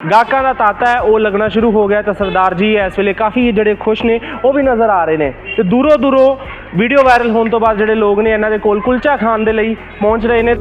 ਗਾਹਕਾਂ ਦਾ ਤਾਤਾ ਹੈ, ਉਹ ਲੱਗਣਾ ਸ਼ੁਰੂ ਹੋ ਗਿਆ ਤਾਂ ਸਰਦਾਰ ਜੀ ਇਸ ਵੇਲੇ ਕਾਫੀ ਜਿਹੜੇ ਖੁਸ਼ ਨੇ, ਉਹ ਵੀ ਨਜ਼ਰ ਆ ਰਹੇ ਨੇ। ਤੇ ਦੂਰੋਂ ਦੂਰੋਂ ਵੀਡੀਓ ਵਾਇਰਲ ਹੋਣ ਤੋਂ ਬਾਅਦ ਜਿਹੜੇ ਲੋਕ ਨੇ ਇਹਨਾਂ ਦੇ ਕੋਲ ਕੁਲਚਾ ਖਾਣ ਦੇ ਲਈ ਪਹੁੰਚ ਰਹੇ ਨੇ।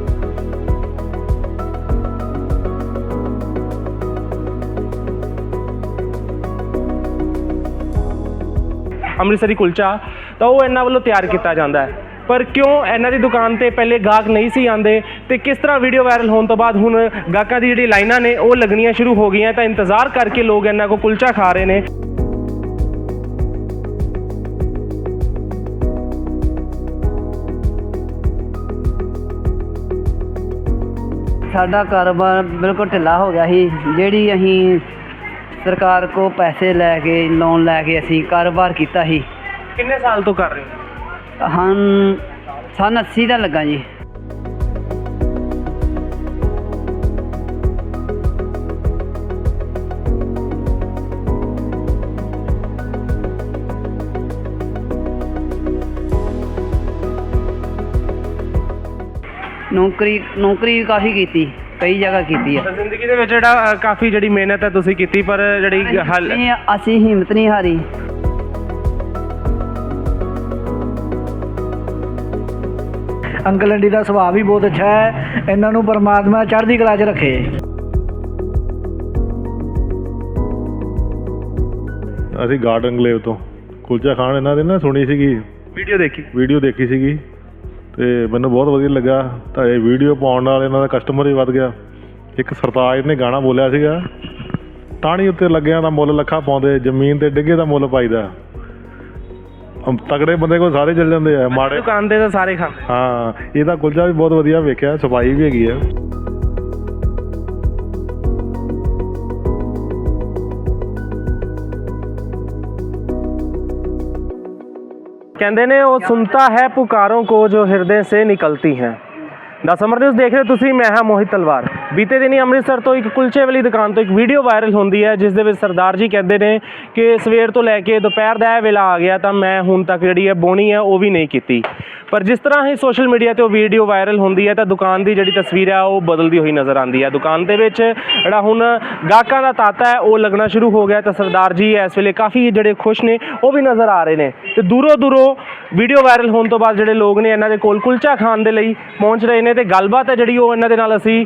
ਅੰਮ੍ਰਿਤਸਰੀ ਕੁਲਚਾ ਤਾਂ ਉਹ ਇਹਨਾਂ ਵੱਲੋਂ ਤਿਆਰ ਕੀਤਾ ਜਾਂਦਾ ਹੈ। ਪਰ ਕਿਉਂ ਇਹਨਾਂ ਦੀ ਦੁਕਾਨ ਤੇ ਪਹਿਲੇ ਗਾਹਕ ਨਹੀਂ ਸੀ ਆਂਦੇ ਤੇ ਕਿਸ ਤਰ੍ਹਾਂ ਵੀਡੀਓ ਵਾਇਰਲ ਹੋਣ ਤੋਂ ਬਾਅਦ ਹੁਣ ਗਾਹਕਾਂ ਦੀ ਜਿਹੜੀ ਲਾਈਨਾਂ ਨੇ ਉਹ ਲੱਗਣੀਆਂ ਸ਼ੁਰੂ ਹੋ ਗਈਆਂ ਤਾਂ ਇੰਤਜ਼ਾਰ ਕਰਕੇ ਲੋਕ ਇਹਨਾਂ ਕੋ ਕੁਲਚਾ ਖਾ ਰਹੇ ਨੇ। ਸਾਡਾ ਕਾਰੋਬਾਰ ਬਿਲਕੁਲ ਢਿੱਲਾ ਹੋ ਗਿਆ ਸੀ। ਜਿਹੜੀ ਅਸੀਂ ਸਰਕਾਰ ਕੋ ਪੈਸੇ ਲੈ ਕੇ ਲੋਨ ਲੈ ਕੇ ਅਸੀਂ ਕਾਰੋਬਾਰ ਕੀਤਾ ਸੀ। ਕਿੰਨੇ ਸਾਲ ਤੋਂ ਕਰ ਰਹੇ ਹੋ? ਹਨ ਸਨ 80 ਦਾ ਲੱਗਾ ਜੀ। ਨੌਕਰੀ ਨੌਕਰੀ ਵੀ ਕਾਫੀ ਕੀਤੀ ਕਈ ਜਗ੍ਹਾ ਕੀਤੀ ਆ। ਜ਼ਿੰਦਗੀ ਦੇ ਵਿੱਚ ਜਿਹੜਾ ਅ, ਕਾਫੀ ਜਿਹੜੀ ਮਿਹਨਤ ਹੈ ਤੁਸੀਂ ਕੀਤੀ ਪਰ ਜਿਹੜੀ ਹੱਲ ਨਹੀਂ, ਅਸੀਂ ਹਿੰਮਤ ਨਹੀਂ ਹਾਰੀ। ਅੰਕਲ ਆਂਟੀ ਦਾ ਸੁਭਾਅ ਵੀ ਬਹੁਤ ਅੱਛਾ ਹੈ। ਇਹਨਾਂ ਨੂੰ ਪਰਮਾਤਮਾ ਚੜ੍ਹਦੀ ਕਲਾ 'ਚ ਰੱਖੇ। ਅਸੀਂ ਗਾਰਡਨ ਗਲੇਵ ਤੋਂ। ਕੁਲਚਾ ਖਾਣ ਇਹਨਾਂ ਦੇ ਨਾ ਸੁਣੀ ਸੀਗੀ। ਵੀਡੀਓ ਦੇਖੀ। ਵੀਡੀਓ ਦੇਖੀ ਸੀਗੀ। ਤੇ ਮੈਨੂੰ ਬਹੁਤ ਵਧੀਆ ਲੱਗਾ। ਤਾਂ ਇਹ ਵੀਡੀਓ ਪਾਉਣ ਨਾਲ ਇਹਨਾਂ ਦਾ ਕਸਟਮਰ ਹੀ ਵੱਧ ਗਿਆ। ਇੱਕ ਸਰਤਾਜ ਨੇ ਗਾਣਾ ਬੋਲਿਆ ਸੀਗਾ। ਟਾਹਣੀ ਉੱਤੇ ਲੱਗਿਆਂ ਦਾ ਮੁੱਲ ਲੱਖਾਂ ਪਾਉਂਦੇ ਜ਼ਮੀਨ ਤੇ ਡਿੱਗੇ ਦਾ ਮੁੱਲ ਪਾਈਦਾ। ਤਗੜੇ ਬੰਦੇ ਕੋਲ ਸਾਰੇ ਚੱਲ ਜਾਂਦੇ ਆ ਮਾੜੇ ਦੁਕਾਨ ਤੇ ਤਾਂ ਸਾਰੇ ਖਾਂਦੇ। ਹਾਂ ਇਹਦਾ ਕੁਲਚਾ ਵੀ ਬਹੁਤ ਵਧੀਆ ਵੇਖਿਆ ਸਫ਼ਾਈ ਵੀ ਹੈਗੀ ਆ। ਕਹਿੰਦੇ ਨੇ ਉਹ ਸੁਣਤਾ ਹੈ ਪੁਕਾਰੋਂ ਕੋ ਜੋ ਹਿਰਦੇ ਸੇ ਨਿਕਲਤੀ ਹੈ। ਦਸ ਅਮਰ ਨਿਊਜ਼ ਦੇਖ ਰਹੇ ਹੋ ਤੁਸੀਂ ਮੈਂ ਹਾਂ ਮੋਹਿਤ ਤਲਵਾਰ। ਬੀਤੇ ਦਿਨੀ ਅੰਮ੍ਰਿਤਸਰ ਤੋਂ ਇੱਕ ਕੁਲਚੇ ਵਾਲੀ ਦੁਕਾਨ ਤੋਂ ਇੱਕ ਵੀਡੀਓ ਵਾਇਰਲ ਹੁੰਦੀ ਹੈ, ਜਿਸ ਦੇ ਵਿੱਚ ਸਰਦਾਰ ਜੀ ਕਹਿੰਦੇ ਨੇ ਕਿ ਸਵੇਰ ਤੋਂ ਲੈ ਕੇ ਦੁਪਹਿਰ ਦਾ ਇਹ ਵੇਲਾ ਆ ਗਿਆ ਤਾਂ ਮੈਂ ਹੁਣ ਤੱਕ ਜਿਹੜੀ ਹੈ ਬੋਣੀ ਹੈ ਉਹ ਵੀ ਨਹੀਂ ਕੀਤੀ। ਪਰ ਜਿਸ ਤਰ੍ਹਾਂ ਹੀ ਸੋਸ਼ਲ ਮੀਡੀਆ ਤੇ ਉਹ ਵੀਡੀਓ ਵਾਇਰਲ ਹੁੰਦੀ ਹੈ ਤਾਂ ਦੁਕਾਨ ਦੀ ਜਿਹੜੀ ਤਸਵੀਰ ਹੈ ਉਹ ਬਦਲਦੀ ਹੋਈ ਨਜ਼ਰ ਆਉਂਦੀ ਹੈ। ਦੁਕਾਨ ਦੇ ਵਿੱਚ ਜਿਹੜਾ ਹੁਣ ਗਾਹਕਾਂ ਦਾ ਤਾਤਾ ਹੈ, ਉਹ ਲੱਗਣਾ ਸ਼ੁਰੂ ਹੋ ਗਿਆ ਤਾਂ ਸਰਦਾਰ ਜੀ ਇਸ ਵੇਲੇ ਕਾਫੀ ਜਿਹੜੇ ਖੁਸ਼ ਨੇ, ਉਹ ਵੀ ਨਜ਼ਰ ਆ ਰਹੇ ਨੇ। ਤੇ ਦੂਰੋਂ ਦੂਰੋਂ ਵੀਡੀਓ ਵਾਇਰਲ ਹੋਣ ਤੋਂ ਬਾਅਦ ਜਿਹੜੇ ਲੋਕ ਨੇ, ਇਹਨਾਂ ਦੇ ਕੋਲ ਕੁਲਚਾ ਖਾਣ ਦੇ ਲਈ ਪਹੁੰਚ ਰਹੇ ਨੇ ਤੇ ਗੱਲਬਾਤ ਹੈ ਜਿਹੜੀ ਉਹ ਇਹਨਾਂ ਦੇ ਨਾਲ ਅਸੀਂ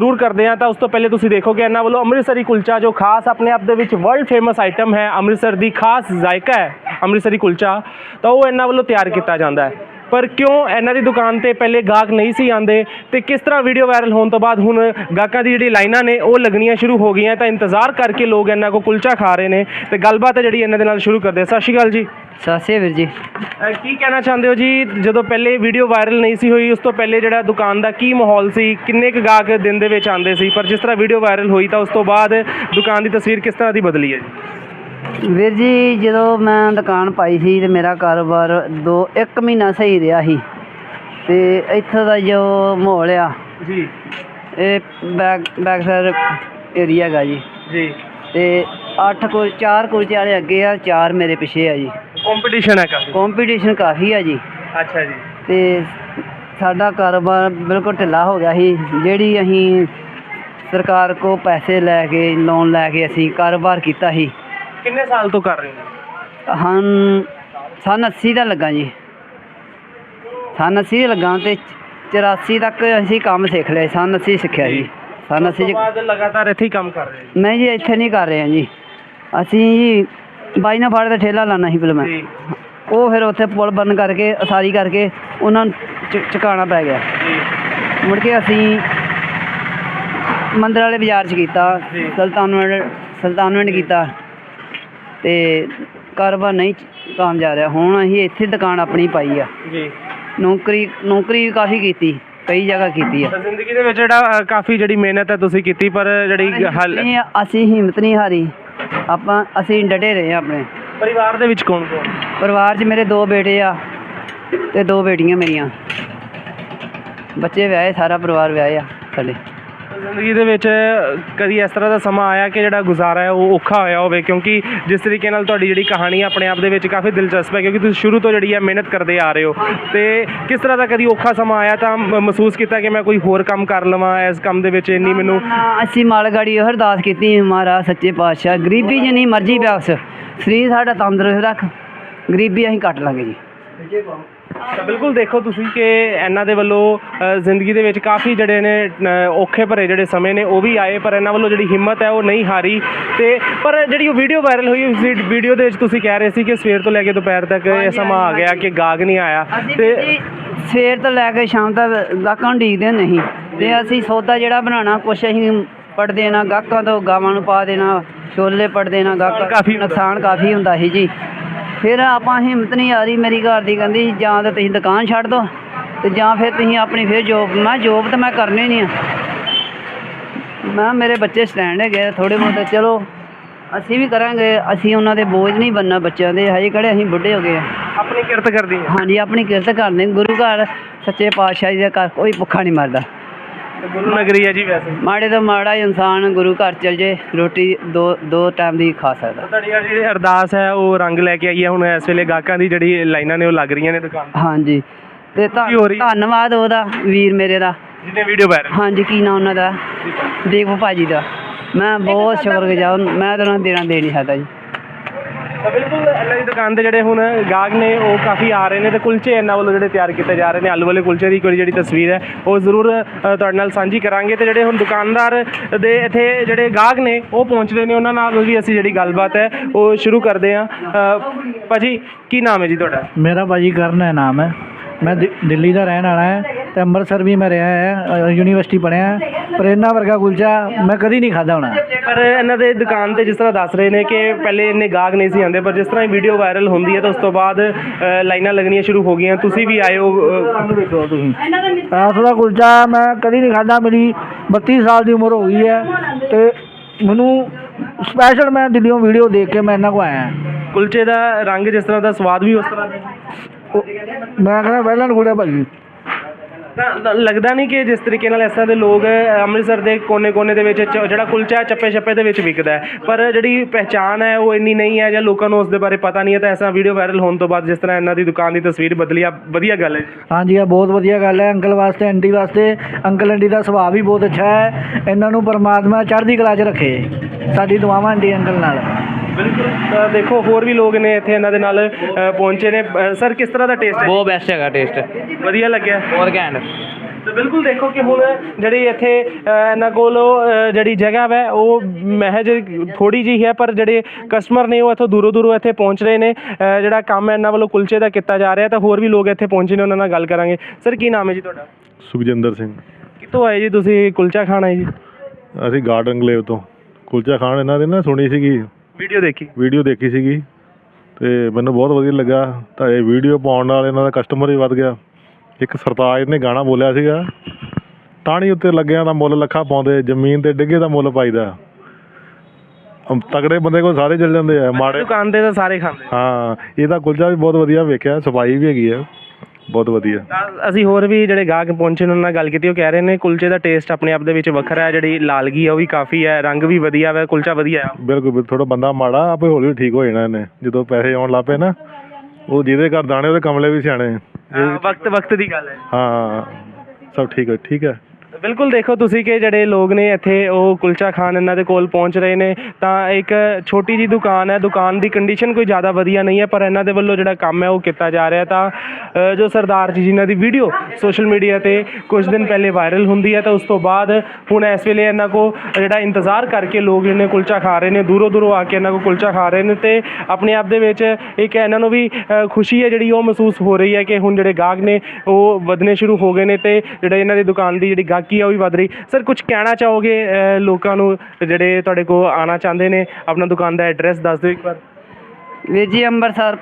ਜ਼ਰੂਰ ਕਰਦੇ ਹਾਂ। ਤਾਂ ਉਸ ਤੋਂ ਪਹਿਲੇ ਤੁਸੀਂ ਦੇਖੋਗੇ ਇਹਨਾਂ ਵੱਲੋਂ ਅੰਮ੍ਰਿਤਸਰੀ ਕੁਲਚਾ, ਜੋ ਖਾਸ ਆਪਣੇ ਆਪ ਦੇ ਵਿੱਚ ਵਰਲਡ ਫੇਮਸ ਆਈਟਮ ਹੈ, ਅੰਮ੍ਰਿਤਸਰ ਦੀ ਖਾਸ ਜ਼ਾਇਕਾ ਹੈ, ਅੰਮ੍ਰਿਤਸਰੀ ਕੁਲਚਾ, ਤਾਂ ਉਹ ਇਹਨਾਂ ਵੱਲੋਂ ਤਿਆਰ ਕੀਤਾ ਜਾਂਦਾ ਹੈ। ਪਰ ਕਿਉਂ ਇਹਨਾਂ ਦੀ ਦੁਕਾਨ ਤੇ ਪਹਿਲੇ ਗਾਹਕ ਨਹੀਂ ਸੀ ਆਂਦੇ ਤੇ ਕਿਸ ਤਰ੍ਹਾਂ ਵੀਡੀਓ ਵਾਇਰਲ ਹੋਣ ਤੋਂ ਬਾਅਦ ਹੁਣ ਗਾਹਕਾਂ ਦੀ ਜਿਹੜੀ ਲਾਈਨਾਂ ਨੇ, ਉਹ ਲੱਗਣੀਆਂ ਸ਼ੁਰੂ ਹੋ ਗਈਆਂ। ਤਾਂ ਇੰਤਜ਼ਾਰ ਕਰਕੇ ਲੋਕ ਇਹਨਾਂ ਕੋ ਕੁਲਚਾ ਖਾ ਰਹੇ ਨੇ। ਤੇ ਗੱਲਬਾਤ ਹੈ ਜਿਹੜੀ ਇਹਨਾਂ ਦੇ ਨਾਲ ਸ਼ੁਰੂ ਕਰਦੇ ਸਤਿ ਸ਼੍ਰੀ ਅਕਾਲ ਜੀ। ਸਾਸੇ ਵੀਰ ਜੀ। ਅਹ ਕੀ ਕਹਿਣਾ ਚਾਹੁੰਦੇ ਹੋ ਜੀ? ਜਦੋਂ ਪਹਿਲੇ ਵੀਡੀਓ ਵਾਇਰਲ ਨਹੀਂ ਸੀ ਹੋਈ ਉਸ ਤੋਂ ਪਹਿਲੇ ਜਿਹੜਾ ਦੁਕਾਨ ਦਾ ਕੀ ਮਾਹੌਲ ਸੀ? ਕਿੰਨੇ ਕੁ ਗਾਹਕ ਦਿਨ ਦੇ ਵਿੱਚ ਆਂਦੇ ਸੀ? ਪਰ ਜਿਸ ਤਰ੍ਹਾਂ ਵੀਡੀਓ ਵਾਇਰਲ ਹੋਈ ਤਾਂ ਉਸ ਤੋਂ ਬਾਅਦ ਦੁਕਾਨ ਦੀ ਤਸਵੀਰ ਕਿਸ ਤਰ੍ਹਾਂ ਦੀ ਬਦਲੀ ਹੈ ਜੀ? ਵੀਰ ਜੀ ਜਦੋਂ ਮੈਂ ਦੁਕਾਨ ਪਾਈ ਸੀ ਤੇ ਮੇਰਾ ਕਾਰੋਬਾਰ ਦੋ ਇੱਕ ਮਹੀਨਾ ਸਹੀ ਰਿਹਾ ਸੀ। ਤੇ ਇੱਥੋਂ ਦਾ ਜੋ ਮਾਹੌਲ ਆ ਜੀ। ਇਹ ਬੈਕ ਬੈਕ ਸਾਈਡ ਏਰੀਆ ਹੈਗਾ ਜੀ। ਜੀ। ਤੇ 8 ਕੁਲ 4 ਕੁਲਚੇ ਵਾਲੇ ਅੱਗੇ ਆ 4 ਮੇਰੇ ਪਿੱਛੇ ਆ ਜੀ। ਕੰਪੀਟੀਸ਼ਨ ਹੈ ਕਾਫੀ। ਕੰਪੀਟੀਸ਼ਨ ਕਾਫੀ ਆ ਜੀ। ਅੱਛਾ ਜੀ। ਤੇ ਸਾਡਾ ਕਾਰੋਬਾਰ ਬਿਲਕੁਲ ਢਿੱਲਾ ਹੋ ਗਿਆ ਸੀ। ਜਿਹੜੀ ਅਸੀਂ ਸਰਕਾਰ ਕੋ ਪੈਸੇ ਲੈ ਕੇ ਲੋਨ ਲੈ ਕੇ ਅਸੀਂ ਕਾਰੋਬਾਰ ਕੀਤਾ ਸੀ। ਕਿੰਨੇ ਸਾਲ ਤੋਂ ਕਰ ਰਹੇ ਹੋ? ਹਨ ਸਨ 80 ਦਾ ਲੱਗਾ ਜੀ। ਸਨ 80 ਦਾ ਲੱਗਾ ਤੇ 84 ਤੱਕ ਅਸੀਂ ਕੰਮ ਸਿੱਖ ਲਿਆ ਸਨ 80 ਸਿੱਖਿਆ ਜੀ। ਸਨ ਉਸ ਤੋਂ 80 ਬਾਅਦ ਲਗਾਤਾਰ ਇੱਥੇ ਹੀ ਕੰਮ ਕਰ ਰਹੇ ਹੋ? ਨਹੀਂ ਜੀ ਇੱਥੇ ਨਹੀਂ ਕਰ ਰਹੇ ਹਾਂ ਜੀ। ਅਸੀਂ ਬਾਈ ਨਾਲ ਫੜ ਠੇਲਾ ਲਾਣਾ ਸੀ ਪਹਿਲਾਂ ਮੈਂ ਜੀ। ਉਹ ਫਿਰ ਉੱਥੇ ਪੁਲ ਬੰਦ ਕਰਕੇ ਉਸਾਰੀ ਕਰਕੇ ਉਹਨਾਂ ਨੂੰ ਚ- ਚੁਕਾਉਣਾ ਪੈ ਗਿਆ। ਜੀ। ਮੁੜ ਕੇ ਅਸੀਂ ਮੰਦਰ ਵਾਲੇ ਬਾਜ਼ਾਰ 'ਚ ਕੀਤਾ ਜੀ। ਸੁਲਤਾਨਵਿੰਡ ਸੁਲਤਾਨਵਿੰਡ ਕੀਤਾ। ਤੇ ਕਾਰੋਬਾਰ ਨਹੀਂ ਕਾਮ ਜਾ ਰਿਹਾ। ਹੁਣ ਅਸੀਂ ਇੱਥੇ ਦੁਕਾਨ ਆਪਣੀ ਪਾਈ ਆ। ਜੀ। ਨੌਕਰੀ ਨੌਕਰੀ ਵੀ ਕਾਫੀ ਕੀਤੀ ਕਈ ਜਗ੍ਹਾ ਕੀਤੀ ਆ। ਤਾਂ ਜ਼ਿੰਦਗੀ ਦੇ ਵਿੱਚ ਜਿਹੜਾ ਅ, ਕਾਫੀ ਜਿਹੜੀ ਮਿਹਨਤ ਹੈ ਤੁਸੀਂ ਕੀਤੀ ਪਰ ਜਿਹੜੀ ਹੱਲ ਅਸੀਂ ਹਿੰਮਤ ਨਹੀਂ ਹਾਰੀ। ਆਪਾਂ ਅਸੀਂ ਡਟੇ ਰਹੇ ਆ ਆਪਣੇ। ਪਰਿਵਾਰ ਦੇ ਵਿੱਚ ਕੌਣ ਕੌਣ? ਪਰਿਵਾਰ 'ਚ ਮੇਰੇ ਦੋ ਬੇਟੇ ਆ ਤੇ ਦੋ ਬੇਟੀਆਂ ਮੇਰੀਆਂ। ਬੱਚੇ ਵਿਆਹੇ ਸਾਰਾ ਪਰਿਵਾਰ ਵਿਆਹੇ ਆ ਸਾਡੇ। ਜ਼ਿੰਦਗੀ ਦੇ ਵਿੱਚ ਕਦੀ ਇਸ ਤਰ੍ਹਾਂ ਦਾ ਸਮਾਂ ਆਇਆ ਕਿ ਜਿਹੜਾ ਗੁਜ਼ਾਰਾ ਹੈ ਉਹ ਔਖਾ ਹੋਇਆ ਹੋਵੇ? ਕਿਉਂਕਿ ਜਿਸ ਤਰੀਕੇ ਨਾਲ ਤੁਹਾਡੀ ਜਿਹੜੀ ਕਹਾਣੀ ਹੈ ਆਪਣੇ ਆਪ ਦੇ ਵਿੱਚ ਕਾਫੀ ਦਿਲਚਸਪ ਹੈ ਕਿਉਂਕਿ ਤੁਸੀਂ ਸ਼ੁਰੂ ਤੋਂ ਜਿਹੜੀ ਹੈ ਮਿਹਨਤ ਕਰਦੇ ਆ ਰਹੇ ਹੋ। ਤੇ ਕਿਸ ਤਰ੍ਹਾਂ ਦਾ ਕਦੀ ਔਖਾ ਸਮਾਂ ਆਇਆ ਤਾਂ ਮਹਿਸੂਸ ਕੀਤਾ ਕਿ ਮੈਂ ਕੋਈ ਹੋਰ ਕੰਮ ਕਰ ਲਵਾਂ ਇਸ ਕੰਮ ਦੇ ਵਿੱਚ? ਇੰਨੀ ਮੈਨੂੰ ਅਸੀਂ ਮਾਲਗਾੜੀ ਉਹ ਅਰਦਾਸ ਕੀਤੀ ਮਹਾਰਾਜ ਸੱਚੇ ਪਾਤਸ਼ਾਹ ਗਰੀਬੀ ਜਿੰਨੀ ਮਰਜ਼ੀ ਬਖਸ਼ ਸਰੀਰ ਸਾਡਾ ਤੰਦਰੁਸਤ ਰੱਖ ਗਰੀਬੀ ਅਸੀਂ ਕੱਟ ਲਾਂਗੇ ਜੀ। ਤਾਂ ਬਿਲਕੁਲ ਦੇਖੋ ਤੁਸੀਂ ਕਿ ਇਹਨਾਂ ਦੇ ਵੱਲੋਂ ਜ਼ਿੰਦਗੀ ਦੇ ਵਿੱਚ ਕਾਫੀ ਜਿਹੜੇ ਨੇ ਔਖੇ ਭਰੇ ਜਿਹੜੇ ਸਮੇਂ ਨੇ ਉਹ ਵੀ ਆਏ ਪਰ ਇਹਨਾਂ ਵੱਲੋਂ ਜਿਹੜੀ ਹਿੰਮਤ ਹੈ ਉਹ ਨਹੀਂ ਹਾਰੀ। ਤੇ ਪਰ ਜਿਹੜੀ ਉਹ ਵੀਡੀਓ ਵਾਇਰਲ ਹੋਈ ਉਸ ਵੀਡੀਓ ਦੇ ਵਿੱਚ ਤੁਸੀਂ ਕਹਿ ਰਹੇ ਸੀ ਕਿ ਸਵੇਰ ਤੋਂ ਲੈ ਕੇ ਦੁਪਹਿਰ ਤੱਕ ਇਹ ਸਮਾਂ ਆ ਗਿਆ ਕਿ ਗਾਗ ਨਹੀਂ ਆਇਆ। ਤੇ ਸਵੇਰ ਤੋਂ ਲੈ ਕੇ ਸ਼ਾਮ ਤੱਕ ਗਾਹਕਾਂ ਨੂੰ ਡੀਕਦੇ ਨਹੀਂ। ਤੇ ਅਸੀਂ ਸੌਦਾ ਜਿਹੜਾ ਬਣਾਉਣਾ ਕੁਛ ਅਸੀਂ ਪੜ ਦੇਣਾ ਗਾਹਕਾਂ ਤੋਂ ਗਾਵਾਂ ਨੂੰ ਪਾ ਦੇਣਾ ਛੋਲੇ ਪੜ ਦੇਣਾ ਗਾਹਕਾਂ ਕਾਫੀ। ਨੁਕਸਾਨ ਕਾਫੀ ਹੁੰਦਾ ਸੀ ਜੀ। ਫਿਰ ਆਪਾਂ ਹਿੰਮਤ ਨਹੀਂ ਆ ਰਹੀ ਮੇਰੀ ਘਰ ਦੀ ਕਹਿੰਦੀ ਜਾਂ ਤਾਂ ਤੁਸੀਂ ਦੁਕਾਨ ਛੱਡ ਦਿਓ ਤੇ ਜਾਂ ਫਿਰ ਤੁਸੀਂ ਆਪਣੀ ਫਿਰ ਜੋਬ ਮੈਂ ਜੋਬ ਤਾਂ ਮੈਂ ਕਰਨੀ ਨਹੀਂ ਆ। ਮੈਂ ਮੇਰੇ ਬੱਚੇ ਸਟੈਂਡ ਹੈਗੇ ਥੋੜੇ ਬਹੁਤੇ ਚਲੋ ਅਸੀਂ ਵੀ ਕਰਾਂਗੇ ਅਸੀਂ ਉਹਨਾਂ ਦੇ ਬੋਝ ਨਹੀਂ ਬੰਨਾ ਬੱਚਿਆਂ ਦੇ ਹਜੇ ਕਿਹੜੇ ਅਸੀਂ ਬੁੱਢੇ ਹੋ ਗਏ ਆ। ਆਪਣੀ ਕਿਰਤ ਕਰਦੀ ਹੈ ਹਾਂਜੀ ਆਪਣੀ ਕਿਰਤ ਕਰਦੇ ਗੁਰੂ ਘਰ ਸੱਚੇ ਪਾਤਸ਼ਾਹ ਜੀ ਦੇ ਘਰ ਕੋਈ ਭੁੱਖਾ ਨਹੀਂ ਮਰਦਾ। ਗੁਰੂ ਨਗਰੀ ਹੈ ਜੀ ਵੈਸੇ। ਮਾੜੇ ਤੋਂ ਮਾੜਾ ਇਨਸਾਨ ਗੁਰੂ ਘਰ ਚਲ ਜੇ ਰੋਟੀ ਦੋ ਦੋ ਟਾਈਮ ਦੀ ਖਾ ਸਕਦਾ। ਤੁਹਾਡੀ ਜਿਹੜੀ ਅਰਦਾਸ ਹੈ ਉਹ ਰੰਗ ਲੈ ਕੇ ਆਈ ਹੈ ਹੁਣ ਇਸ ਵੇਲੇ ਗਾਹਕਾਂ ਦੀ ਜਿਹੜੀ ਲਾਈਨਾਂ ਨੇ ਉਹ ਲੱਗ ਰਹੀਆਂ ਨੇ ਦੁਕਾਨ ਹਾਂਜੀ। ਤੇ ਧੰਨ- ਕੀ ਹੋ ਰਹੀ? ਧੰਨਵਾਦ ਉਹਦਾ ਵੀਰ ਮੇਰੇ ਦਾ। ਜਿਹਨੇ ਵੀਡੀਓ ਵਾਇਰਲ ਹਾਂਜੀ ਕੀ ਨਾਂ ਉਹਨਾਂ ਦਾ? ਦੇਖੋ ਭਾਜੀ ਦਾ। ਮੈਂ ਬਹੁਤ ਸ਼ੁਕਰਗੁਜ਼ਾਰ ਮੈਂ ਤਾਂ ਉਹਨਾਂ ਨੂੰ ਦੇਣਾ ਦੇ ਨਹੀਂ ਸਕਦਾ ਜੀ। ਤਾਂ ਬਿਲਕੁਲ ਇਹਨਾਂ ਦੀ ਦੁਕਾਨ ਤੇ ਜਿਹੜੇ ਹੁਣ ਗਾਹਕ ਨੇ ਉਹ ਕਾਫੀ ਆ ਰਹੇ ਨੇ ਤੇ ਕੁਲਚੇ ਇਹਨਾਂ ਵੱਲੋਂ ਜਿਹੜੇ ਤਿਆਰ ਕੀਤੇ ਜਾ ਰਹੇ ਨੇ। ਆਲੂ ਵਾਲੇ ਕੁਲਚੇ ਦੀ ਕੋਈ ਜਿਹੜੀ ਤਸਵੀਰ ਹੈ ਉਹ ਜ਼ਰੂਰ ਅ, ਤੁਹਾਡੇ ਨਾਲ ਸਾਂਝੀ ਕਰਾਂਗੇ ਤੇ ਜਿਹੜੇ ਹੁਣ ਦੁਕਾਨਦਾਰ ਦੇ ਇੱਥੇ ਜਿਹੜੇ ਗਾਹਕ ਨੇ ਉਹ ਪਹੁੰਚ ਰਹੇ ਨੇ ਉਹਨਾਂ ਨਾਲ ਵੀ ਅਸੀਂ ਜਿਹੜੀ ਗੱਲਬਾਤ ਹੈ ਉਹ ਸ਼ੁਰੂ ਕਰਦੇ ਹਾਂ। ਅ, ਭਾਜੀ ਕੀ ਨਾਮ ਹੈ ਜੀ ਤੁਹਾਡਾ? ਮੇਰਾ ਭਾਜੀ ਕਰਨ ਹੈ ਨਾਮ ਹੈ। ਮੈਂ ਦਿ- ਦਿੱਲੀ ਦਾ ਰਹਿਣ ਵਾਲਾ ਹੈ ਤੇ ਅੰਮ੍ਰਿਤਸਰ ਵੀ ਮੈਂ ਰਿਹਾ ਹੈ ਯੂਨੀਵਰਸਿਟੀ ਪੜ੍ਹਿਆ। ਪਰ ਇਹਨਾਂ ਵਰਗਾ ਕੁਲਚਾ ਮੈਂ ਕਦੀ ਨਹੀਂ ਖਾਦਾ ਹੋਣਾ ਪਰ ਇਹਨਾਂ ਦੇ ਦੁਕਾਨ ਤੇ ਜਿਸ ਤਰ੍ਹਾਂ ਦੱਸ ਰਹੇ ਨੇ ਕਿ ਪਹਿਲੇ ਇੰਨੇ ਗਾਹਕ ਨਹੀਂ ਸੀ ਆਉਂਦੇ ਪਰ ਜਿਸ ਤਰ੍ਹਾਂ ਹੀ ਵੀਡੀਓ ਵਾਇਰਲ ਹੁੰਦੀ ਹੈ ਤਾਂ ਉਸ ਤੋਂ ਬਾਅਦ ਅ, ਲਾਈਨਾਂ ਲੱਗਣੀਆਂ ਸ਼ੁਰੂ ਹੋ ਗਈਆਂ ਤੁਸੀਂ ਵੀ ਆਏ ਹੋ ਅ, ਦੇਖੋ ਤੁਸੀਂ ਐਸ ਦਾ ਕੁਲਚਾ ਮੈਂ ਕਦੀ ਨਹੀਂ ਖਾਦਾ ਮੇਰੀ 32 ਸਾਲ ਦੀ ਉਮਰ ਹੋ ਗਈ ਹੈ ਤੇ ਮੈਨੂੰ ਸਪੈਸ਼ਲ ਮੈਂ ਦਿੱਲੀੋਂ ਵੀਡੀਓ ਦੇਖ ਕੇ ਮੈਂ ਇਹਨਾਂ ਕੋ ਆਇਆ ਕੁਲਚੇ ਦਾ ਰੰਗ ਜਿਸ ਤਰ੍ਹਾਂ ਦਾ ਸਵਾਦ ਵੀ ਉਸ ਤਰ੍ਹਾਂ ਦਾ ਹੈ। ਮੈਂ ਕਹਿੰਦਾ ਪਹਿਲਾਂ ਕੁਲਚਾ ਭਾਜੀ। ਤਾਂ ਲੱਗਦਾ ਨਹੀਂ ਕਿ ਜਿਸ ਤਰੀਕੇ ਨਾਲ ਇਸ ਤਰ੍ਹਾਂ ਦੇ ਲੋਕ ਅੰਮ੍ਰਿਤਸਰ ਦੇ ਕੋਨੇ-ਕੋਨੇ ਦੇ ਵਿੱਚ ਚ- ਜਿਹੜਾ ਕੁਲਚਾ ਚੱਪੇ-ਛੱਪੇ ਦੇ ਵਿੱਚ ਵਿਕਦਾ ਹੈ। ਪਰ ਜਿਹੜੀ ਪਹਿਚਾਣ ਹੈ ਉਹ ਇੰਨੀ ਨਹੀਂ ਹੈ ਜਾਂ ਲੋਕਾਂ ਨੂੰ ਉਸ ਦੇ ਬਾਰੇ ਪਤਾ ਨਹੀਂ ਹੈ ਤਾਂ ਐਸਾ ਵੀਡੀਓ ਵਾਇਰਲ ਹੋਣ ਤੋਂ ਬਾਅਦ ਜਿਸ ਤਰ੍ਹਾਂ ਇਹਨਾਂ ਦੀ ਦੁਕਾਨ ਦੀ ਤਸਵੀਰ ਬਦਲੀ ਆ ਵਧੀਆ ਗੱਲ ਹੈ ਹਾਂਜੀ ਇਹ ਬਹੁਤ ਵਧੀਆ ਗੱਲ ਹੈ। ਅੰਕਲ ਵਾਸਤੇ ਆਂਟੀ ਵਾਸਤੇ ਅੰਕਲ ਆਂਟੀ ਦਾ ਸੁਭਾਅ ਵੀ ਬਹੁਤ ਅੱਛਾ ਹੈ। ਇਹਨਾਂ ਨੂੰ ਪਰਮਾਤਮਾ ਚੜ੍ਹਦੀ ਕਲਾ 'ਚ ਰੱਖੇ। ਸਾਡੀ ਦੁਆਵਾਂ ਆਂਟੀ ਅੰਕਲ ਨਾਲ। ਬਿਲਕੁਲ। ਤਾਂ ਦੇਖੋ ਹੋਰ ਵੀ ਲੋਕ ਨੇ ਇੱਥੇ ਇਹਨਾਂ ਦੇ ਨਾਲ ਅ, ਪਹੁੰਚੇ ਨੇ। ਅ, ਸਰ ਕਿਸ ਤਰ੍ਹਾਂ ਦਾ ਟੇਸਟ ਹੈ? ਬਹੁਤ ਬੈਸਟ ਹੈਗਾ ਟੇਸਟ ਵਧੀਆ ਲੱਗਿਆ। ਬਹੁਤ ਘੈਂਟ ਤੇ ਬਿਲਕੁਲ ਦੇਖੋ ਕਿ ਹੁਣ ਜਿਹੜੀ ਇੱਥੇ ਅ, ਇਹਨਾਂ ਕੋਲ ਅ, ਜਿਹੜੀ ਜਗ੍ਹਾ ਹੈ ਉਹ ਮਹਿਜ ਥੋੜੀ ਜਿਹੀ ਹੈ ਪਰ ਜਿਹੜੇ ਕਸਟਮਰ ਨੇ ਉਹ ਇੱਥੋਂ ਦੂਰੋਂ ਦੂਰੋਂ ਇੱਥੇ ਪਹੁੰਚ ਰਹੇ ਨੇ। ਅ, ਜਿਹੜਾ ਕੰਮ ਹੈ ਇਹਨਾਂ ਵੱਲੋਂ ਕੁਲਚੇ ਦਾ ਕੀਤਾ ਜਾ ਰਿਹਾ ਤਾਂ ਹੋਰ ਵੀ ਲੋਕ ਇੱਥੇ ਪਹੁੰਚੇ ਨੇ ਉਹਨਾਂ ਨਾਲ ਗੱਲ ਕਰਾਂਗੇ। ਸਰ ਕੀ ਨਾਮ ਹੈ ਜੀ ਤੁਹਾਡਾ? ਸੁਖਜਿੰਦਰ ਸਿੰਘ। ਕਿੱਥੋਂ ਆਏ ਜੀ ਤੁਸੀਂ ਕੁਲਚਾ ਖਾਣਾ ਹੈ ਜੀ? ਅਸੀਂ ਗਾਰਡਨ ਗਲੇਵ ਤੋਂ। ਕੁਲਚਾ ਖਾਣ ਇਹਨਾਂ ਦੇ ਨਾ ਸੁਣੀ ਸੀਗੀ। ਵੀਡੀਓ ਦੇਖੀ? ਵੀਡੀਓ ਦੇਖੀ ਸੀਗੀ ਤੇ ਮੈਨੂੰ ਬਹੁਤ ਵਧੀਆ ਲੱਗਾ। ਤਾਂ ਇਹ ਵੀਡੀਓ ਪਾਉਣ ਨਾਲ ਇਹਨਾਂ ਦਾ ਕਸਟਮਰ ਵੀ ਵੱਧ ਗਿਆ। ਇੱਕ ਸਰਤਾਜ ਨੇ ਗਾਣਾ ਬੋਲਿਆ ਸੀਗਾ ਟਾਹਣੀ ਉੱਤੇ ਲੱਗਿਆਂ ਦਾ ਮੁੱਲ ਲੱਖਾਂ ਪਾਉਂਦੇ ਜ਼ਮੀਨ ਤੇ ਡਿੱਗੇ ਦਾ ਮੁੱਲ ਪਾਈਦਾ। ਤਗੜੇ ਬੰਦੇ ਕੋਲ ਸਾਰੇ ਚੱਲ ਜਾਂਦੇ ਆ ਮਾੜੇ ਦੁਕਾਨ ਤੇ ਤਾਂ ਸਾਰੇ ਖਾਂਦੇ ਹਾਂ ਇਹਦਾ ਕੁਲਚਾ ਵੀ ਬਹੁਤ ਵਧੀਆ ਵੇਖਿਆ ਸਫ਼ਾਈ ਵੀ ਹੈਗੀ ਆ। ਬਹੁਤ ਵਧੀਆ। ਤਾਂ ਅਸੀਂ ਹੋਰ ਵੀ ਜਿਹੜੇ ਗਾਹਕ ਪਹੁੰਚੇ ਨੇ ਉਹਨਾਂ ਨਾਲ ਗੱਲ ਕੀਤੀ ਉਹ ਕਹਿ ਰਹੇ ਨੇ ਕੁਲਚੇ ਦਾ ਟੇਸਟ ਆਪਣੇ ਆਪ ਦੇ ਵਿੱਚ ਵੱਖਰਾ ਹੈ ਜਿਹੜੀ ਲਾਲਗੀ ਹੈ ਉਹ ਵੀ ਕਾਫੀ ਹੈ ਰੰਗ ਵੀ ਵਧੀਆ ਹੈ ਕੁਲਚਾ ਵਧੀਆ ਹੈ ਬਿਲਕੁਲ ਥੋੜਾ ਬੰਦਾ ਮਾੜਾ ਆਪੇ ਹੌਲੀ ਹੌਲੀ ਠੀਕ ਹੋ ਜਾਣਾ ਇਹਨੇ। ਜਦੋਂ ਪੈਸੇ ਆਉਣ ਲੱਪੇ ਨਾ ਉਹ ਜਿਹਦੇ ਘਰ ਦਾਣੇ ਉਹਦੇ ਕਮਲੇ ਵੀ ਸਿਆਣੇ। ਵਕਤ ਵਕਤ ਦੀ ਗੱਲ ਹੈ। ਹਾਂ ਸਭ ਠੀਕ ਹੈ ਠੀਕ ਹੈ। ਬਿਲਕੁਲ ਦੇਖੋ ਤੁਸੀਂ ਕਿ ਜਿਹੜੇ ਲੋਕ ਨੇ ਇੱਥੇ, ਉਹ ਕੁਲਚਾ ਖਾਣ ਇਹਨਾਂ ਦੇ ਕੋਲ ਪਹੁੰਚ ਰਹੇ ਨੇ। ਤਾਂ ਇੱਕ ਛੋਟੀ ਜੀ ਦੁਕਾਨ ਹੈ, ਦੁਕਾਨ ਦੀ ਕੰਡੀਸ਼ਨ ਕੋਈ ਜ਼ਿਆਦਾ ਵਧੀਆ ਨਹੀਂ ਹੈ, ਪਰ ਇਹਨਾਂ ਦੇ ਵੱਲੋਂ ਜਿਹੜਾ ਕੰਮ ਹੈ, ਉਹ ਕੀਤਾ ਜਾ ਰਿਹਾ ਤਾਂ ਜੋ ਸਰਦਾਰ ਜੀ, ਜਿਨ੍ਹਾਂ ਦੀ ਵੀਡੀਓ ਸੋਸ਼ਲ ਮੀਡੀਆ ਤੇ ਕੁਝ ਦਿਨ ਪਹਿਲੇ ਵਾਇਰਲ ਹੁੰਦੀ ਹੈ, ਤਾਂ ਉਸ ਤੋਂ ਬਾਅਦ ਹੁਣ ਇਸ ਵੇਲੇ ਇਹਨਾਂ ਕੋ ਜਿਹੜਾ ਇੰਤਜ਼ਾਰ ਕਰਕੇ ਲੋਕ ਜਿਹੜੇ ਕੁਲਚਾ ਖਾ ਰਹੇ ਨੇ, ਦੂਰੋਂ ਦੂਰੋਂ ਆ ਕੇ ਇਹਨਾਂ ਕੋ ਕੁਲਚਾ ਖਾ ਰਹੇ ਨੇ ਤੇ ਆਪਣੇ ਆਪ ਦੇ ਵਿੱਚ ਇੱਕ ਇਹਨਾਂ ਨੂੰ ਵੀ ਖੁਸ਼ੀ ਹੈ ਜਿਹੜੀ ਉਹ ਮਹਿਸੂਸ ਹੋ ਰਹੀ ਹੈ ਕਿ ਹੁਣ ਜਿਹੜੇ ਗਾਹਕ ਨੇ, ਉਹ ਵਧਨੇ ਸ਼ੁਰੂ ਹੋ ਗਏ ਨੇ ਤੇ ਜਿਹੜੇ ਇਹਨਾਂ ਦੀ ਦੁਕਾਨ ਦੀ ਜਿਹੜੀ ਗਾਹਕੀ ਆ ਉਹ ਵੀ ਵਧ ਰਹੀ। ਸਰ ਕੁਝ ਕਹਿਣਾ ਚਾਹੋਗੇ ਲੋਕਾਂ ਨੂੰ ਜਿਹੜੇ ਤੁਹਾਡੇ ਕੋਲ ਆਣਾ ਚਾਹੁੰਦੇ ਨੇ ਆਪਣਾ ਦੁਕਾਨ ਦਾ ਐਡਰੈਸ ਦੱਸ ਦਿਓ ਇੱਕ ਵਾਰ। ਵੀਰ ਜੀ ਅੰਮ੍ਰਿਤਸਰ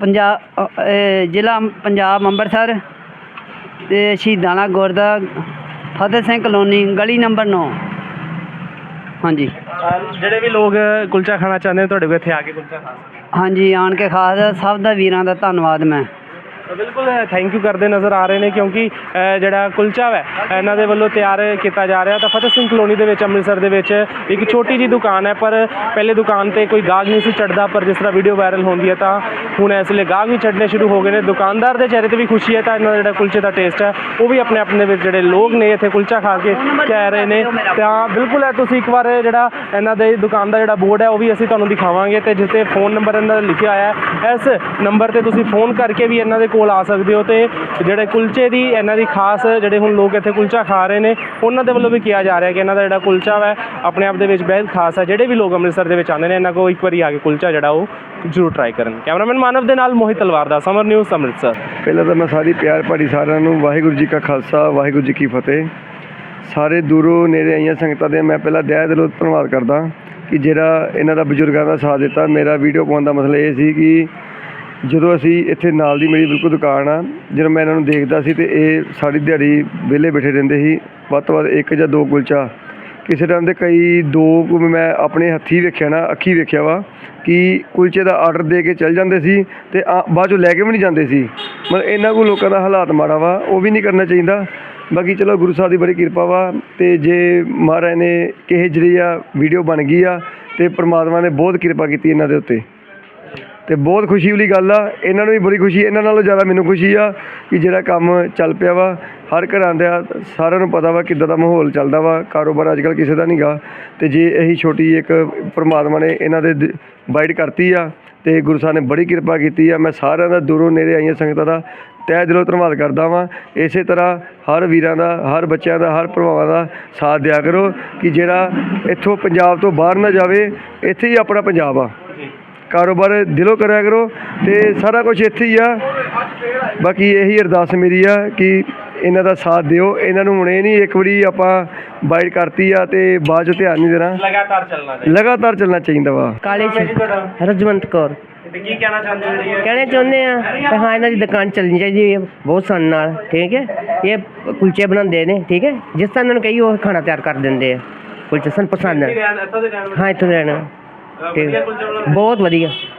ਪੰਜਾਬ ਜ਼ਿਲ੍ਹਾ ਪੰਜਾਬ ਅੰਮ੍ਰਿਤਸਰ ਤੇ ਸ਼ਹੀਦਾਂ ਦਾ ਗੁਰਦਾ ਫਤਿਹ ਸਿੰਘ ਕਲੋਨੀ ਗਲੀ ਨੰਬਰ 9 ਹਾਂਜੀ। ਜਿਹੜੇ ਵੀ ਲੋਕ ਕੁਲਚਾ ਖਾਣਾ ਚਾਹੁੰਦੇ ਨੇ ਤੁਹਾਡੇ ਕੋਲ ਇੱਥੇ ਆ ਕੇ ਕੁਲਚਾ ਖਾ ਸਕਦੇ ਹਾਂਜੀ ਆਣ ਕੇ ਖਾਸ ਸਭ ਦਾ ਵੀਰਾਂ ਦਾ ਧੰਨਵਾਦ ਮੈਂ। ਬਿਲਕੁਲ ਥੈਂਕ ਯੂ ਕਰਦੇ ਨਜ਼ਰ ਆ ਰਹੇ ਨੇ ਕਿਉਂਕਿ ਜਿਹੜਾ ਕੁਲਚਾ ਹੈ ਇਹਨਾਂ ਦੇ ਵੱਲੋਂ ਤਿਆਰ ਕੀਤਾ ਜਾ ਰਿਹਾ। ਤਾਂ ਫਤਿਹ ਸਿੰਘ ਕਲੋਨੀ ਦੇ ਵਿੱਚ ਅੰਮ੍ਰਿਤਸਰ ਦੇ ਵਿੱਚ ਇੱਕ ਛੋਟੀ ਜੀ ਦੁਕਾਨ ਹੈ ਪਰ ਪਹਿਲੇ ਦੁਕਾਨ ਤੇ ਕੋਈ ਗਾਹਕ ਨਹੀਂ ਸੀ ਚੜਦਾ ਪਰ ਜਿਸ ਤਰ੍ਹਾਂ ਵੀਡੀਓ ਵਾਇਰਲ ਹੁੰਦੀ ਹੈ ਤਾਂ ਹੁਣ ਇਸ ਲਈ ਗਾਹਕ ਵੀ ਚੜਨੇ ਸ਼ੁਰੂ ਹੋ ਗਏ ਨੇ। ਦੁਕਾਨਦਾਰ ਦੇ ਚਿਹਰੇ ਤੇ ਵੀ ਖੁਸ਼ੀ ਹੈ ਤਾਂ ਇਹਨਾਂ ਦਾ ਜਿਹੜਾ ਕੁਲਚੇ ਦਾ ਟੇਸਟ ਹੈ ਉਹ ਵੀ ਆਪਣੇ ਆਪਣੇ ਵਿੱਚ ਜਿਹੜੇ ਲੋਕ ਨੇ ਇੱਥੇ ਕੁਲਚਾ ਖਾ ਕੇ ਕਹਿ ਰਹੇ ਨੇ। ਤਾਂ ਬਿਲਕੁਲ ਹੈ ਤੁਸੀਂ ਇੱਕ ਵਾਰ ਜਿਹੜਾ ਇਹਨਾਂ ਦੇ ਦੁਕਾਨ ਦਾ ਜਿਹੜਾ ਬੋਰਡ ਹੈ ਉਹ ਵੀ ਅਸੀਂ ਤੁਹਾਨੂੰ ਦਿਖਾਵਾਂਗੇ ਤੇ ਤੇ ਫੋਨ ਨੰਬਰ ਇਹਨਾਂ ਦਾ ਲਿਖਿਆ ਹੋਇਆ ਹੈ ਇਸ ਨੰਬਰ ਤੇ ਤੁਸੀਂ ਫੋਨ ਕਰਕੇ ਵੀ ਇਹਨਾਂ ਦੇ ਕੋਲ ਆ ਸਕਦੇ ਹੋ ਤੇ ਜਿਹੜੇ ਕੁਲਚੇ ਦੀ ਇਹਨਾਂ ਦੀ ਖਾਸ ਜਿਹੜੇ ਹੁਣ ਲੋਕ ਇੱਥੇ ਕੁਲਚਾ ਖਾ ਰਹੇ ਨੇ, ਉਹਨਾਂ ਦੇ ਵੱਲੋਂ ਵੀ ਕਿਹਾ ਜਾ ਰਿਹਾ ਕਿ ਇਹਨਾਂ ਦਾ ਜਿਹੜਾ ਕੁਲਚਾ ਹੈ ਆਪਣੇ ਆਪ ਦੇ ਵਿੱਚ ਬੇहद ਖਾਸ ਹੈ ਜਿਹੜੇ ਵੀ ਲੋਕ ਅੰਮ੍ਰਿਤਸਰ ਦੇ ਵਿੱਚ ਆਉਂਦੇ ਨੇ, ਇਹਨਾਂ ਕੋਲ ਇੱਕ ਵਾਰੀ ਆ ਕੇ ਕੁਲਚਾ ਜਿਹੜਾ ਉਹ ਜ਼ਰੂਰ ਟਰਾਈ ਕਰਨ। ਕੈਮਰਾਮੈਨ ਮਾਨਵ ਦੇ ਨਾਲ ਮੋਹਿਤ ਤਲਵਾਰ ਦਾ ਸਮਰ ਨਿਊਜ਼ ਅੰਮ੍ਰਿਤਸਰ। ਪਹਿਲਾਂ ਤਾਂ ਮੈਂ ਸਾਰੀ ਪਿਆਰ ਭਰੀ ਸਾਰਿਆਂ ਨੂੰ ਵਾਹਿਗੁਰੂ ਜੀ ਕਾ ਖਾਲਸਾ, ਵਾਹਿਗੁਰੂ ਜੀ ਕੀ ਫਤਿਹ। ਸਾਰੇ ਦੂਰੋਂ ਨੇੜੇ ਆਈਆਂ ਸੰਗਤਾਂ ਦੇ ਮੈਂ ਪਹਿਲਾਂ ਦਿਆਂ ਦਿਲੋਂ ਧੰਨਵਾਦ ਕਰਦਾ ਕਿ ਜਿਹੜਾ ਇਹਨਾਂ ਦਾ ਬਜ਼ੁਰਗਾਂ ਦਾ ਸਾਥ ਦਿੱਤਾ। ਮੇਰਾ ਵੀਡੀਓ ਪਾਉਣ ਦਾ ਮਸਲਾ ਇਹ ਸੀ ਕਿ ਜਦੋਂ ਅਸੀਂ ਇੱਥੇ ਨਾਲ ਦੀ ਮੇਰੀ ਬਿਲਕੁਲ ਦੁਕਾਨ ਆ, ਜਦੋਂ ਮੈਂ ਇਹਨਾਂ ਨੂੰ ਦੇਖਦਾ ਸੀ ਤੇ ਇਹ ਸਾਰੀ ਦਿਹਾੜੀ ਵਿਹਲੇ ਬੈਠੇ ਰਹਿੰਦੇ ਸੀ, ਵੱਧ ਤੋਂ ਵੱਧ ਇੱਕ ਜਾਂ ਦੋ ਕੁਲਚਾ। ਕਿਸੇ ਟਾਈਮ ਦੇ ਕਈ ਦੋ ਮੈਂ ਆਪਣੇ ਹੱਥੀਂ ਵੇਖਿਆ ਨਾ, ਅੱਖੀਂ ਵੇਖਿਆ ਵਾ, ਕਿ ਕੁਲਚੇ ਦਾ ਆਰਡਰ ਦੇ ਕੇ ਚੱਲ ਜਾਂਦੇ ਸੀ ਅਤੇ ਆ- ਬਾਅਦ ਚੋਂ ਲੈ ਕੇ ਵੀ ਨਹੀਂ ਜਾਂਦੇ ਸੀ। ਮਤਲਬ ਇਹਨਾਂ ਕੋਲ ਲੋਕਾਂ ਦਾ ਹਾਲਾਤ ਮਾੜਾ ਵਾ, ਉਹ ਵੀ ਨਹੀਂ ਕਰਨਾ ਚਾਹੀਦਾ। ਬਾਕੀ ਚਲੋ ਗੁਰੂ ਸਾਹਿਬ ਦੀ ਬੜੀ ਕਿਰਪਾ ਵਾ ਅਤੇ ਜੇ ਮਹਾਰਾਜ ਨੇ ਕਿਹੇ ਜਿਹੜੀ ਆ ਵੀਡੀਓ ਬਣ ਗਈ ਆ ਅਤੇ ਪਰਮਾਤਮਾ ਨੇ ਬਹੁਤ ਕਿਰਪਾ ਕੀਤੀ ਇਹਨਾਂ ਦੇ ਉੱਤੇ। ਤੇ ਬਹੁਤ ਖੁਸ਼ੀ ਵਾਲੀ ਗੱਲ ਆ। ਇਹਨਾਂ ਨੂੰ ਵੀ ਬੜੀ ਖੁਸ਼ੀ, ਇਹਨਾਂ ਨਾਲੋਂ ਜ਼ਿਆਦਾ ਮੈਨੂੰ ਖੁਸ਼ੀ ਆ ਕਿ ਜਿਹੜਾ ਕੰਮ ਚੱਲ ਪਿਆ ਵਾ, ਹਰ ਘਰਾਂ ਦਾ ਸਾਰਿਆਂ ਨੂੰ ਪਤਾ ਵਾ ਕਿੱਦਾਂ ਦਾ ਮਾਹੌਲ ਚੱਲਦਾ ਵਾ, ਕਾਰੋਬਾਰ ਅੱਜ ਕੱਲ੍ਹ ਕਿਸੇ ਦਾ ਨਹੀਂਗਾ ਤੇ ਜੇ ਇਹੀ ਛੋਟੀ ਇੱਕ ਪਰਮਾਤਮਾ ਨੇ ਇਹਨਾਂ ਦੇ ਵਾਈਡ ਕਰਤੀ ਆ ਤੇ ਗੁਰੂ ਸਾਹਿਬ ਨੇ ਬੜੀ ਕਿਰਪਾ ਕੀਤੀ ਆ। ਮੈਂ ਸਾਰਿਆਂ ਦਾ ਦੂਰੋਂ ਨੇੜੇ ਆਈਆਂ ਸੰਗਤਾਂ ਦਾ ਤਹਿ ਦਿਲੋਂ ਧੰਨਵਾਦ ਕਰਦਾ ਵਾਂ। ਇਸੇ ਤਰ੍ਹਾਂ ਹਰ ਵੀਰਾਂ ਦਾ, ਹਰ ਬੱਚਿਆਂ ਦਾ, ਹਰ ਭਰਾਵਾਂ ਦਾ ਸਾਥ ਦਿਆ ਕਰੋ ਕਿ ਜਿਹੜਾ ਇੱਥੋਂ ਪੰਜਾਬ ਤੋਂ ਬਾਹਰ ਨਾ ਜਾਵੇ, ਇੱਥੇ ਹੀ ਆਪਣਾ ਪੰਜਾਬ ਆ। ਕਾਰੋਬਾਰ ਦਿਲੋਂ ਕਰਿਆ ਕਰੋ ਤੇ ਸਾਰਾ ਕੁਝ ਇੱਥੇ ਹੀ ਆ। ਬਾਕੀ ਇਹੀ ਅਰਦਾਸ ਮੇਰੀ ਆ ਕਿ ਇਹਨਾਂ ਦਾ ਸਾਥ ਦਿਓ। ਇਹਨਾਂ ਨੂੰ ਹੁਣ ਇਹ ਨਹੀਂ ਇੱਕ ਵਾਰੀ ਆਪਾਂ ਬਾਈਟ ਕਰਤੀ ਆ ਤੇ ਬਾਅਦ ਚ ਧਿਆਨ ਨਹੀਂ ਦੇਣਾ। ਲਗਾਤਾਰ ਚੱਲਣਾ ਚਾਹੀਦਾ। ਲਗਾਤਾਰ ਚੱਲਣਾ ਚਾਹੀਦਾ ਵਾ। ਕਾਲੇ ਜੀ ਤੁਹਾਡਾ? ਰਜਵੰਤ ਕੌਰ। ਤੇ ਕੀ ਕਹਿਣਾ ਚਾਹੁੰਦੇ ਹੋ ਇਹ ਕਹਿਣਾ ਚਾਹੁੰਦੇ ਆ ਕਿ ਹਾਂ ਇਹਨਾਂ ਦੀ ਦੁਕਾਨ ਚੱਲਣੀ ਚਾਹੀਦੀ ਹੈ। ਬਹੁਤ ਸਨ ਨਾਲ ਠੀਕ ਹੈ? ਇਹ ਕੁਲਚੇ ਬਣਾਉਂਦੇ ਨੇ ਠੀਕ ਹੈ? ਜਿਸ ਤਰ੍ਹਾਂ ਇਹਨਾਂ ਨੂੰ ਕਹੀ ਉਹ ਖਾਣਾ ਤਿਆਰ ਕਰ ਦਿੰਦੇ ਆ। ਕੁਲਚੇ ਸਨ ਪਸੰਦ ਇੱਥੇ ਰਹਿਣ- ਇੱਥੋਂ ਦੇ ਰਹਿਣ ਵਾਲੇ? ਹਾਂ ਇੱਥੋਂ ਦੇ ਰਹਿਣਾ ਅ, ਬਹੁਤ ਵਧੀਆ।